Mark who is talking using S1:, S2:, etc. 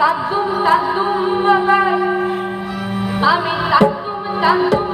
S1: তাতুম তাতুম আমি তাতুম তাতুম